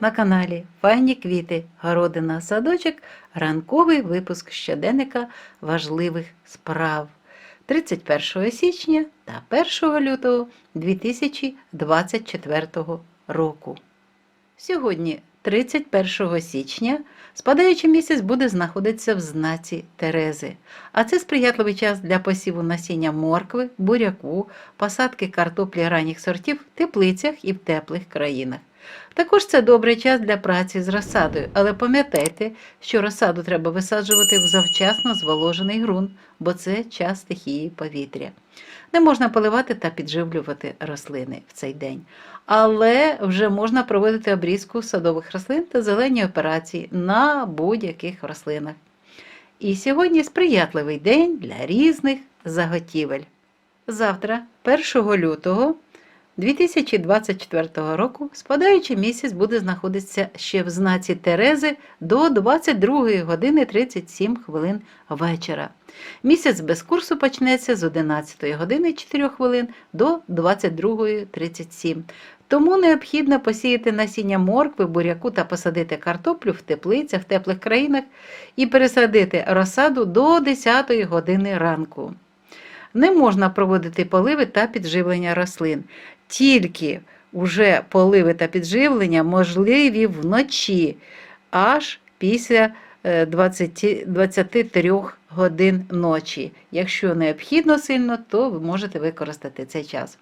на каналі Файні квіти, городина, садочок, ранковий випуск щоденника важливих справ. 31 січня та 1 лютого 2024 року. Сьогодні, 31 січня, спадаючий місяць буде знаходитися в знаці Терези, а це сприятливий час для посіву насіння моркви, буряку, посадки картоплі ранніх сортів в теплицях і в теплих країнах. Також це добрий час для праці з розсадою, але пам'ятайте, що розсаду треба висаджувати в завчасно зволожений ґрунт, бо це час стихії повітря. Не можна поливати та підживлювати рослини в цей день, але вже можна проводити обрізку садових рослин та зелені операції на будь-яких рослинах. І сьогодні сприятливий день для різних заготівель. Завтра, 1 лютого 2024 року, спадаючий місяць буде знаходитися ще в знаці Терези до 22 години 37 хвилин вечора. Місяць без курсу почнеться з 11 години 4 хвилин до 22.37. Тому необхідно посіяти насіння моркви, буряку та посадити картоплю в теплицях, в теплих країнах і пересадити розсаду до 10 години ранку. Не можна проводити поливи та підживлення рослин. Тільки вже поливи та підживлення можливі вночі, аж після е, 20, 23 годин ночі. Якщо необхідно сильно, то ви можете використати цей час.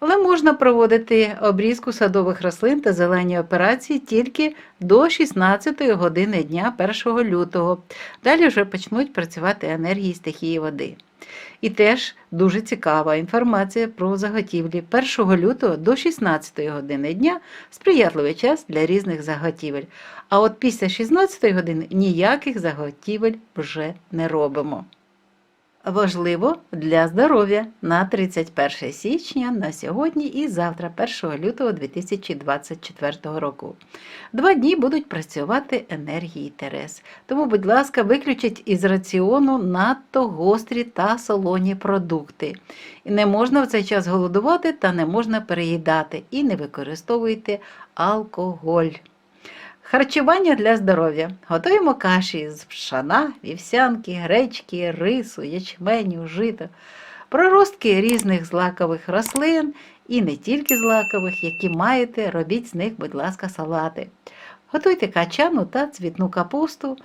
Але можна проводити обрізку садових рослин та зелені операції тільки до 16 години дня 1 лютого. Далі вже почнуть працювати енергії стихії води. І теж дуже цікава інформація про заготівлі 1 лютого до 16 години дня сприятливий час для різних заготівель. А от після 16 години ніяких заготівель вже не робимо. Важливо для здоров'я на 31 січня на сьогодні і завтра, 1 лютого 2024 року. Два дні будуть працювати енергії Терес. Тому, будь ласка, виключіть із раціону надто гострі та солоні продукти. Не можна в цей час голодувати та не можна переїдати і не використовуйте алкоголь. Харчування для здоров'я. Готуємо каші з пшана, вівсянки, гречки, рису, ячменю, жита, проростки різних злакових рослин і не тільки злакових, які маєте, робіть з них, будь ласка, салати. Готуйте качану та цвітну капусту,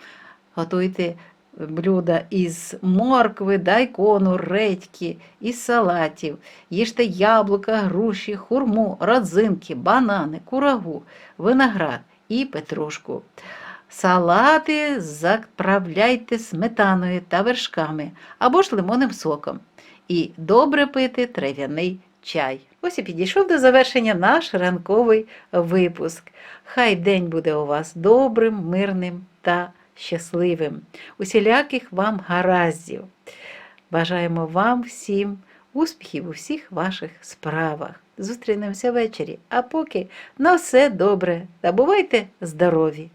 готуйте блюда із моркви, дайкону, редьки, із салатів, їжте яблука, груші, хурму, родзинки, банани, курагу, виноград і петрушку. Салати заправляйте сметаною та вершками або ж лимонним соком. І добре пити трав'яний чай. Ось і підійшов до завершення наш ранковий випуск. Хай день буде у вас добрим, мирним та щасливим. Усіляких вам гараздів. Бажаємо вам всім успіхів у всіх ваших справах. Зустрінемося ввечері, а поки на все добре та бувайте здорові!